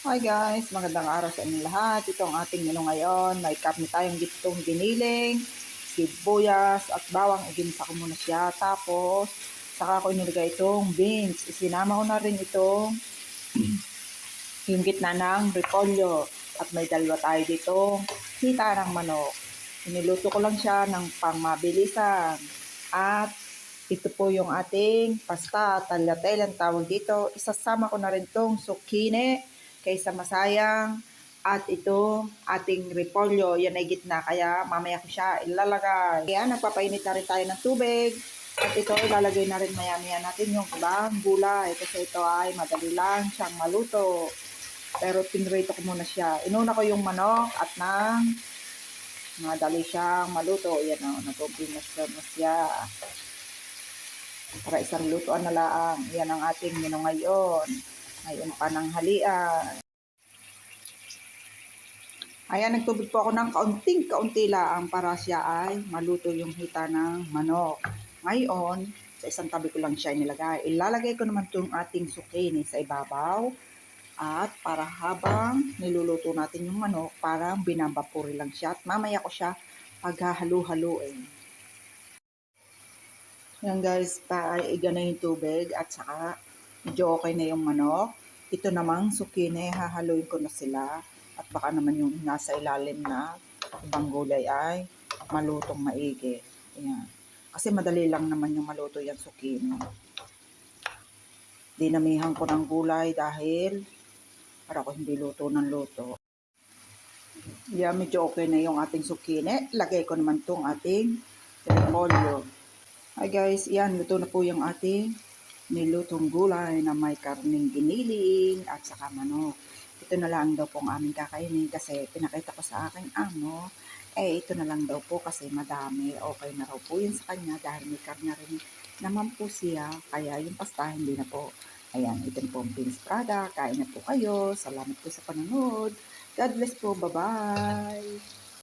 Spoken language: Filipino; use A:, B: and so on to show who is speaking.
A: Hi guys, magandang araw sa inyong lahat. Ito ang ating menu ngayon. May karne tayong gitong giniling, sibuyas at bawang. Iginisa ko muna siya. Tapos, saka ko inilagay itong beans. Isinama ko na rin itong yung gitna ng repolyo. At may dalawa tayo dito, hita ng manok. Iniluto ko lang siya ng pangmabilisan. At ito po yung ating pasta, tagliatelle ang tawag dito. Isasama ko na rin tong zucchini kaysa masayang. At ito, ating repolyo, yan ay gitna. Kaya mamaya ko siya ilalagay. Kaya nagpapainit na rin tayo ng tubig. At ito, ilalagay na rin maya-maya natin yung ibang gulay. Kasi ito ay madali lang siyang maluto. Pero pinrito ko muna siya. Inuna ko yung manok at nang madali siyang maluto. Yan o, nagpupinas na siya. Para isang lutoan na lang. Yan ang ating menu ngayon. Ngayon pa ng halian. Ayan, nagtubig po ako ng kaunting-kaunti lang para siya ay maluto yung hita ng manok. Ngayon, sa isang tabi ko lang siya inilagay. Ilalagay ko naman itong ating zucchini sa ibabaw. At para habang niluluto natin yung manok, parang binabapuri lang siya. At mamaya ko siya paghahalu-haluin. Yan guys, pa iga na yung tubig at saka medyo okay na yung manok. Ito namang zucchini, hahaluin ko na sila. At baka naman yung nasa ilalim na ibang gulay ay malutong maigi. Ayan. Kasi madali lang naman yung maluto yung zucchini. Dinamihan ko ng gulay dahil para ko hindi luto ng luto. Yeah, medyo okay na yung ating zucchini. Lagay ko naman tong ating repolyo. Hi guys, yan, luto na po yung ating nilutong gulay na may karning giniling at saka manok. Ito na lang daw po ang aming kakainin kasi pinakita ko sa aking amo. Eh, ito na lang daw po kasi madami. Okay na raw po yun sa kanya dahil may karne rin naman po siya. Kaya yung pasta hindi na po. Ayan, ito po ang Beans Prada. Kain na po kayo. Salamat po sa panonood. God bless po. Bye-bye.